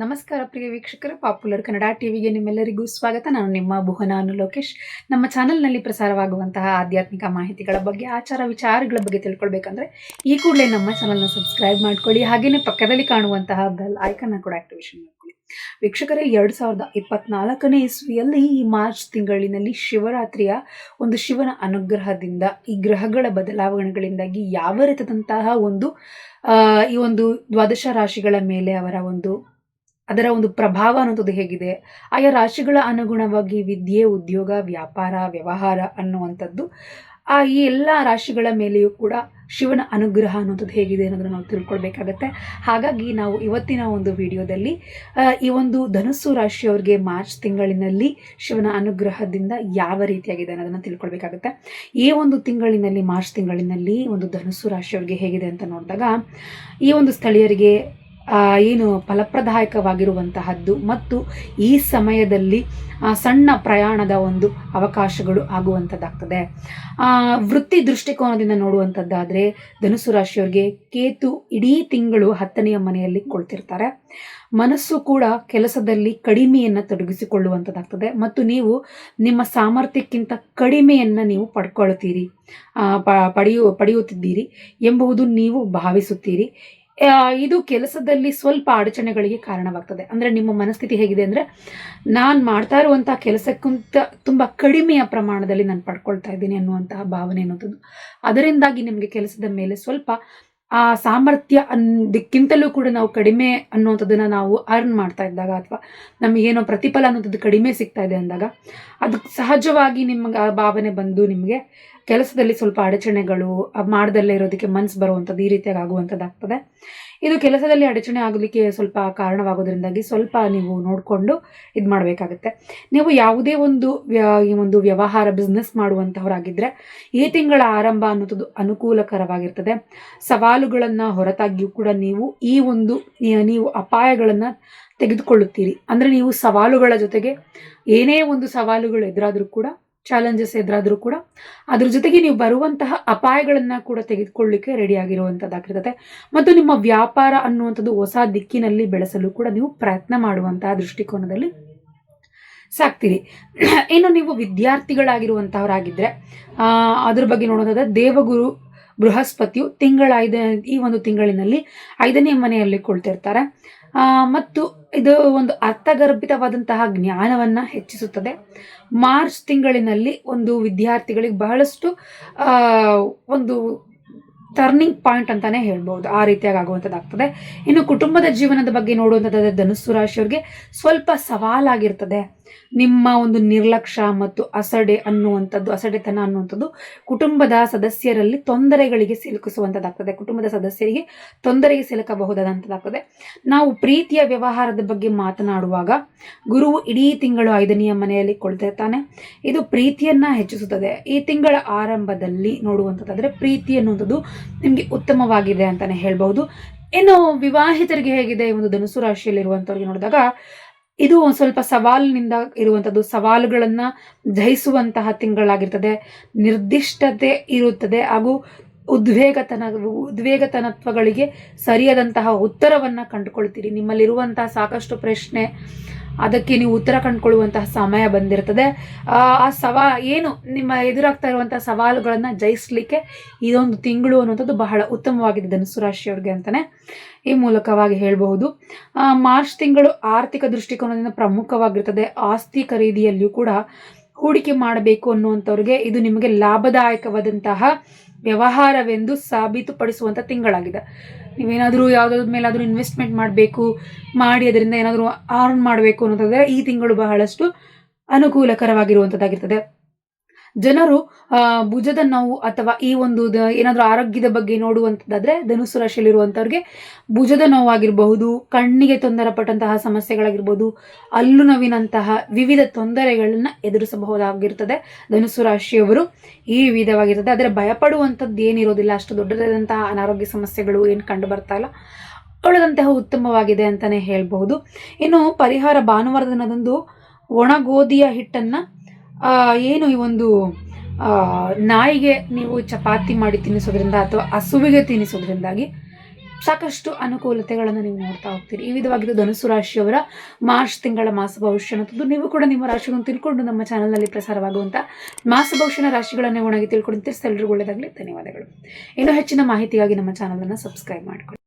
ನಮಸ್ಕಾರ ಪ್ರಿಯ ವೀಕ್ಷಕರ, ಪಾಪ್ಯುಲರ್ ಕನ್ನಡ ಟಿವಿಗೆ ನಿಮ್ಮೆಲ್ಲರಿಗೂ ಸ್ವಾಗತ. ನಾನು ನಿಮ್ಮ ಭುವನ ಅನು ಲೋಕೇಶ್. ನಮ್ಮ ಚಾನಲ್ನಲ್ಲಿ ಪ್ರಸಾರವಾಗುವಂತಹ ಆಧ್ಯಾತ್ಮಿಕ ಮಾಹಿತಿಗಳ ಬಗ್ಗೆ, ಆಚಾರ ವಿಚಾರಗಳ ಬಗ್ಗೆ ತಿಳ್ಕೊಳ್ಬೇಕಂದ್ರೆ ಈ ಕೂಡಲೇ ನಮ್ಮ ಚಾನಲ್ನ ಸಬ್ಸ್ಕ್ರೈಬ್ ಮಾಡ್ಕೊಳ್ಳಿ. ಹಾಗೆಯೇ ಪಕ್ಕದಲ್ಲಿ ಕಾಣುವಂತಹ ಬೆಲ್ ಐಕನ್ನ ಕೂಡ ಆಕ್ಟಿವೇಶನ್ ಮಾಡ್ಕೊಳ್ಳಿ. ವೀಕ್ಷಕರೇ, ಎರಡು ಸಾವಿರದ ಇಪ್ಪತ್ನಾಲ್ಕನೇ ಇಸ್ವಿಯಲ್ಲಿ ಈ ಮಾರ್ಚ್ ತಿಂಗಳಿನಲ್ಲಿ ಶಿವರಾತ್ರಿಯ ಒಂದು ಶಿವನ ಅನುಗ್ರಹದಿಂದ ಈ ಗ್ರಹಗಳ ಬದಲಾವಣೆಗಳಿಂದಾಗಿ ಯಾವ ರೀತಿಯಾದಂತಹ ಒಂದು ಈ ಒಂದು ದ್ವಾದಶ ರಾಶಿಗಳ ಮೇಲೆ ಅವರ ಒಂದು ಅದರ ಒಂದು ಪ್ರಭಾವ ಅನ್ನೋದು ಹೇಗಿದೆ. ಆಯಾ ರಾಶಿಗಳ ಅನುಗುಣವಾಗಿ ವಿದ್ಯೆ, ಉದ್ಯೋಗ, ವ್ಯಾಪಾರ, ವ್ಯವಹಾರ ಅನ್ನುವಂಥದ್ದು, ಆ ಈ ಎಲ್ಲ ರಾಶಿಗಳ ಮೇಲೆಯೂ ಕೂಡ ಶಿವನ ಅನುಗ್ರಹ ಅನ್ನೋಂಥದ್ದು ಹೇಗಿದೆ ಅನ್ನೋದನ್ನು ನಾವು ತಿಳ್ಕೊಳ್ಬೇಕಾಗತ್ತೆ. ಹಾಗಾಗಿ ನಾವು ಇವತ್ತಿನ ಒಂದು ವಿಡಿಯೋದಲ್ಲಿ ಈ ಒಂದು ಧನುಸ್ಸು ರಾಶಿಯವ್ರಿಗೆ ಮಾರ್ಚ್ ತಿಂಗಳಿನಲ್ಲಿ ಶಿವನ ಅನುಗ್ರಹದಿಂದ ಯಾವ ರೀತಿಯಾಗಿದೆ ಅನ್ನೋದನ್ನು ತಿಳ್ಕೊಳ್ಬೇಕಾಗತ್ತೆ. ಈ ಒಂದು ತಿಂಗಳಿನಲ್ಲಿ, ಮಾರ್ಚ್ ತಿಂಗಳಿನಲ್ಲಿ ಒಂದು ಧನುಸ್ಸು ರಾಶಿಯವ್ರಿಗೆ ಹೇಗಿದೆ ಅಂತ ನೋಡಿದಾಗ, ಈ ಒಂದು ಸ್ಥಳೀಯರಿಗೆ ಏನು ಫಲಪ್ರದಾಯಕವಾಗಿರುವಂತಹದ್ದು ಮತ್ತು ಈ ಸಮಯದಲ್ಲಿ ಸಣ್ಣ ಪ್ರಯಾಣದ ಒಂದು ಅವಕಾಶಗಳು ಆಗುವಂಥದ್ದಾಗ್ತದೆ ವೃತ್ತಿ ದೃಷ್ಟಿಕೋನದಿಂದ ನೋಡುವಂಥದ್ದಾದರೆ ಧನುಸು ರಾಶಿಯವ್ರಿಗೆ ಕೇತು ಇಡೀ ತಿಂಗಳು ಹತ್ತನೆಯ ಮನೆಯಲ್ಲಿ ಕೊಳ್ತಿರ್ತಾರೆ. ಮನಸ್ಸು ಕೂಡ ಕೆಲಸದಲ್ಲಿ ಕಡಿಮೆಯನ್ನು ತೊಡಗಿಸಿಕೊಳ್ಳುವಂಥದ್ದಾಗ್ತದೆ ಮತ್ತು ನೀವು ನಿಮ್ಮ ಸಾಮರ್ಥ್ಯಕ್ಕಿಂತ ಕಡಿಮೆಯನ್ನು ನೀವು ಪಡ್ಕೊಳ್ತೀರಿ ಪಡೆಯು, ಪಡೆಯುತ್ತಿದ್ದೀರಿ ಎಂಬುವುದು ನೀವು ಭಾವಿಸುತ್ತೀರಿ. ಇದು ಕೆಲಸದಲ್ಲಿ ಸ್ವಲ್ಪ ಅಡಚಣೆಗಳಿಗೆ ಕಾರಣವಾಗ್ತದೆ. ಅಂದರೆ ನಿಮ್ಮ ಮನಸ್ಥಿತಿ ಹೇಗಿದೆ ಅಂದರೆ ನಾನು ಮಾಡ್ತಾ ಇರುವಂಥ ಕೆಲಸಕ್ಕಿಂತ ತುಂಬ ಕಡಿಮೆಯ ಪ್ರಮಾಣದಲ್ಲಿ ನಾನು ಪಡ್ಕೊಳ್ತಾ ಇದ್ದೀನಿ ಅನ್ನುವಂತಹ ಭಾವನೆ ಅನ್ನೋದು ಅದರಿಂದಾಗಿ ನಿಮಗೆ ಕೆಲಸದ ಮೇಲೆ ಸ್ವಲ್ಪ, ಆ, ಸಾಮರ್ಥ್ಯ ಅನ್ನೋದಕ್ಕಿಂತಲೂ ಕೂಡ ನಾವು ಕಡಿಮೆ ಅನ್ನುವಂಥದ್ದನ್ನು ನಾವು ಅರ್ನ್ ಮಾಡ್ತಾ ಇದ್ದಾಗ ಅಥವಾ ನಮಗೇನೋ ಪ್ರತಿಫಲ ಅನ್ನೋಂಥದ್ದು ಕಡಿಮೆ ಸಿಗ್ತಾ ಇದೆ ಅಂದಾಗ, ಅದು ಸಹಜವಾಗಿ ನಿಮಗೆ ಆ ಭಾವನೆ ಬಂದು ನಿಮಗೆ ಕೆಲಸದಲ್ಲಿ ಸ್ವಲ್ಪ ಅಡಚಣೆಗಳು ಮಾಡದಲ್ಲೇ ಇರೋದಕ್ಕೆ ಮನ್ಸು ಬರುವಂಥದ್ದು ಈ ರೀತಿಯಾಗಿ ಆಗುವಂಥದ್ದಾಗ್ತದೆ ಇದು ಕೆಲಸದಲ್ಲಿ ಅಡಚಣೆ ಆಗಲಿಕ್ಕೆ ಸ್ವಲ್ಪ ಕಾರಣವಾಗೋದ್ರಿಂದಾಗಿ ಸ್ವಲ್ಪ ನೀವು ನೋಡಿಕೊಂಡು ಇದು ಮಾಡಬೇಕಾಗುತ್ತೆ. ನೀವು ಯಾವುದೇ ಒಂದು ಈ ಒಂದು ವ್ಯವಹಾರ ಬಿಸ್ನೆಸ್ ಮಾಡುವಂಥವರಾಗಿದ್ದರೆ ಈ ತಿಂಗಳ ಆರಂಭ ಅನ್ನೋದು ಅನುಕೂಲಕರವಾಗಿರ್ತದೆ. ಸವಾಲುಗಳನ್ನು ಹೊರತಾಗಿಯೂ ಕೂಡ ನೀವು ಈ ಒಂದು ನೀವು ಅಪಾಯಗಳನ್ನು ತೆಗೆದುಕೊಳ್ಳುತ್ತೀರಿ. ಅಂದರೆ ನೀವು ಸವಾಲುಗಳ ಜೊತೆಗೆ ಏನೇ ಒಂದು ಸವಾಲುಗಳು ಎದುರಾದರೂ ಕೂಡ ಚಾಲೆಂಜಸ್ ಎದುರಾದರೂ ಕೂಡ ಅದ್ರ ಜೊತೆಗೆ ನೀವು ಬರುವಂತಹ ಅಪಾಯಗಳನ್ನು ಕೂಡ ತೆಗೆದುಕೊಳ್ಳಿಕ್ಕೆ ರೆಡಿ ಆಗಿರುವಂಥದ್ದಾಗಿರ್ತದೆ ಮತ್ತು ನಿಮ್ಮ ವ್ಯಾಪಾರ ಅನ್ನುವಂಥದ್ದು ಹೊಸ ದಿಕ್ಕಿನಲ್ಲಿ ಬೆಳೆಸಲು ಕೂಡ ನೀವು ಪ್ರಯತ್ನ ಮಾಡುವಂತಹ ದೃಷ್ಟಿಕೋನದಲ್ಲಿ ಸಾಕ್ತೀರಿ. ಇನ್ನು ನೀವು ವಿದ್ಯಾರ್ಥಿಗಳಾಗಿರುವಂತಹವರಾಗಿದ್ದರೆ ಆ, ಅದ್ರ ಬಗ್ಗೆ ನೋಡೋದಾದ್ರೆ ದೇವಗುರು ಬೃಹಸ್ಪತಿಯು ತಿಂಗಳ ಐದ ಈ ಒಂದು ತಿಂಗಳಿನಲ್ಲಿ ಐದನೇ ಮನೆಯಲ್ಲಿ ಕುಳಿತಿರ್ತಾರೆ. ಮತ್ತು ಇದು ಒಂದು ಅರ್ಥಗರ್ಭಿತವಾದಂತಹ ಜ್ಞಾನವನ್ನು ಹೆಚ್ಚಿಸುತ್ತದೆ. ಮಾರ್ಚ್ ತಿಂಗಳಿನಲ್ಲಿ ಒಂದು ವಿದ್ಯಾರ್ಥಿಗಳಿಗೆ ಬಹಳಷ್ಟು ಒಂದು ಟರ್ನಿಂಗ್ ಪಾಯಿಂಟ್ ಅಂತಾನೆ ಹೇಳ್ಬೋದು ಆ ರೀತಿಯಾಗಿ ಆಗುವಂಥದ್ದಾಗ್ತದೆ ಇನ್ನು ಕುಟುಂಬದ ಜೀವನದ ಬಗ್ಗೆ ನೋಡುವಂಥದ್ದಾದ್ರೆ ಧನುಸ್ಸು ರಾಶಿಯವ್ರಿಗೆ ಸ್ವಲ್ಪ ಸವಾಲಾಗಿರ್ತದೆ. ನಿಮ್ಮ ಒಂದು ನಿರ್ಲಕ್ಷ್ಯ ಮತ್ತು ಅಸಡೆ ಅನ್ನುವಂಥದ್ದು, ಅಸಡೆತನ ಅನ್ನುವಂಥದ್ದು ಕುಟುಂಬದ ಸದಸ್ಯರಲ್ಲಿ ತೊಂದರೆಗಳಿಗೆ ಸಿಲುಕಿಸುವಂಥದ್ದಾಗ್ತದೆ. ಕುಟುಂಬದ ಸದಸ್ಯರಿಗೆ ತೊಂದರೆಗೆ ಸಿಲುಕಬಹುದಾದಂಥದ್ದಾಗ್ತದೆ. ನಾವು ಪ್ರೀತಿಯ ವ್ಯವಹಾರದ ಬಗ್ಗೆ ಮಾತನಾಡುವಾಗ ಗುರುವು ಇಡೀ ತಿಂಗಳು ಐದನೆಯ ಮನೆಯಲ್ಲಿ ಕೊಳ್ತಿರ್ತಾನೆ. ಇದು ಪ್ರೀತಿಯನ್ನ ಹೆಚ್ಚಿಸುತ್ತದೆ. ಈ ತಿಂಗಳ ಆರಂಭದಲ್ಲಿ ನೋಡುವಂಥದ್ದಾದರೆ ಪ್ರೀತಿ ಅನ್ನುವಂಥದ್ದು ನಿಮಗೆ ಉತ್ತಮವಾಗಿದೆ ಅಂತಾನೆ ಹೇಳ್ಬಹುದು. ಇನ್ನು ವಿವಾಹಿತರಿಗೆ ಹೇಗಿದೆ? ಒಂದು ಧನುಸು ರಾಶಿಯಲ್ಲಿರುವಂಥವ್ರಿಗೆ ನೋಡಿದಾಗ ಇದು ಒಂದು ಸ್ವಲ್ಪ ಸವಾಲಿನಿಂದ ಇರುವಂಥದ್ದು ಸವಾಲುಗಳನ್ನು ಜಯಿಸುವಂತಹ ತಿಂಗಳಾಗಿರ್ತದೆ. ನಿರ್ದಿಷ್ಟತೆ ಇರುತ್ತದೆ. ಹಾಗೂ ಉದ್ವೇಗತನ, ಉದ್ವೇಗತನತ್ವಗಳಿಗೆ ಸರಿಯಾದಂತಹ ಉತ್ತರವನ್ನು ಕಂಡುಕೊಳ್ತೀರಿ. ನಿಮ್ಮಲ್ಲಿರುವಂತಹ ಸಾಕಷ್ಟು ಪ್ರಶ್ನೆ ಅದಕ್ಕೆ ನೀವು ಉತ್ತರ ಕಂಡುಕೊಳ್ಳುವಂತಹ ಸಮಯ ಬಂದಿರ್ತದೆ ಆ ಸವಾ, ಏನು ನಿಮ್ಮ ಎದುರಾಗ್ತಾ ಇರುವಂತಹ ಸವಾಲುಗಳನ್ನು ಜಯಿಸಲಿಕ್ಕೆ ಇದೊಂದು ತಿಂಗಳು ಅನ್ನುವಂಥದ್ದು ಬಹಳ ಉತ್ತಮವಾಗಿದೆ ಧನುಸು ರಾಶಿಯವ್ರಿಗೆ ಅಂತಲೇ ಈ ಮೂಲಕವಾಗಿ ಹೇಳಬಹುದು. ಮಾರ್ಚ್ ತಿಂಗಳು ಆರ್ಥಿಕ ದೃಷ್ಟಿಕೋನದಿಂದ ಪ್ರಮುಖವಾಗಿರ್ತದೆ. ಆಸ್ತಿ ಖರೀದಿಯಲ್ಲಿಯೂ ಕೂಡ ಹೂಡಿಕೆ ಮಾಡಬೇಕು ಅನ್ನುವಂಥವ್ರಿಗೆ ಇದು ನಿಮಗೆ ಲಾಭದಾಯಕವಾದಂತಹ ವ್ಯವಹಾರವೆಂದು ಸಾಬೀತುಪಡಿಸುವಂಥ ತಿಂಗಳಾಗಿದೆ. ನೀವೇನಾದರೂ ಯಾವುದಾದ್ರ ಮೇಲಾದರೂ ಇನ್ವೆಸ್ಟ್ಮೆಂಟ್ ಮಾಡಬೇಕು, ಮಾಡಿ ಅದರಿಂದ ಏನಾದರೂ ಅರ್ನ್ ಮಾಡಬೇಕು ಅನ್ನೋದಾದರೆ ಈ ತಿಂಗಳು ಬಹಳಷ್ಟು ಅನುಕೂಲಕರವಾಗಿರುವಂಥದ್ದಾಗಿರ್ತದೆ ಜನರು ಭುಜದ ನೋವು ಅಥವಾ ಈ ಒಂದು ಏನಾದರೂ ಆರೋಗ್ಯದ ಬಗ್ಗೆ ನೋಡುವಂಥದ್ದಾದ್ರೆ ಧನುಸು ರಾಶಿಯಲ್ಲಿರುವಂಥವ್ರಿಗೆ ಭುಜದ ನೋವಾಗಿರಬಹುದು, ಕಣ್ಣಿಗೆ ತೊಂದರೆ ಪಟ್ಟಂತಹ ಸಮಸ್ಯೆಗಳಾಗಿರ್ಬೋದು, ಅಲ್ಲು ನೋವಿನಂತಹ ವಿವಿಧ ತೊಂದರೆಗಳನ್ನು ಎದುರಿಸಬಹುದಾಗಿರ್ತದೆ ಧನುಸು ರಾಶಿಯವರು. ಈ ವಿಧವಾಗಿರ್ತದೆ. ಆದರೆ ಭಯಪಡುವಂಥದ್ದು ಏನಿರೋದಿಲ್ಲ. ಅಷ್ಟು ದೊಡ್ಡದಾದಂತಹ ಅನಾರೋಗ್ಯ ಸಮಸ್ಯೆಗಳು ಏನು ಕಂಡು ಬರ್ತಾ ಇಲ್ಲ. ಉಳಿದಂತಹ ಉತ್ತಮವಾಗಿದೆ ಅಂತಲೇ ಹೇಳಬಹುದು. ಇನ್ನು ಪರಿಹಾರ ಭಾನುವಾರ ದಿನದಂದು ಒಣಗೋಧಿಯ ಹಿಟ್ಟನ್ನು ಏನು ಈ ಒಂದು ನಾಯಿಗೆ ನೀವು ಚಪಾತಿ ಮಾಡಿ ತಿನ್ನಿಸೋದ್ರಿಂದ ಅಥವಾ ಹಸುವಿಗೆ ತಿನ್ನಿಸೋದ್ರಿಂದಾಗಿ ಸಾಕಷ್ಟು ಅನುಕೂಲತೆಗಳನ್ನು ನೀವು ನೋಡ್ತಾ ಹೋಗ್ತೀರಿ. ಈ ವಿಧವಾಗಿದ್ದು ಧನುಸು ರಾಶಿಯವರ ಮಾರ್ಚ್ ತಿಂಗಳ ಮಾಸ ಭವಿಷ್ಯ ಅನ್ನೋದು ನೀವು ಕೂಡ ನಿಮ್ಮ ರಾಶಿಗಳನ್ನು ತಿಳ್ಕೊಂಡು ನಮ್ಮ ಚಾನಲ್ನಲ್ಲಿ ಪ್ರಸಾರವಾಗುವಂಥ ಮಾಸ ಭವಿಷ್ಯನ ರಾಶಿಗಳನ್ನೇ ಒಣಗಿ ತಿಳ್ಕೊಂಡು ತಿಳಿಸಿ ಎಲ್ರಿಗೂ ಒಳ್ಳೆಯದಾಗಲಿ ಧನ್ಯವಾದಗಳು. ಇನ್ನೂ ಹೆಚ್ಚಿನ ಮಾಹಿತಿಗಾಗಿ ನಮ್ಮ ಚಾನಲನ್ನು ಸಬ್ಸ್ಕ್ರೈಬ್ ಮಾಡಿಕೊಳ್ಳಿ.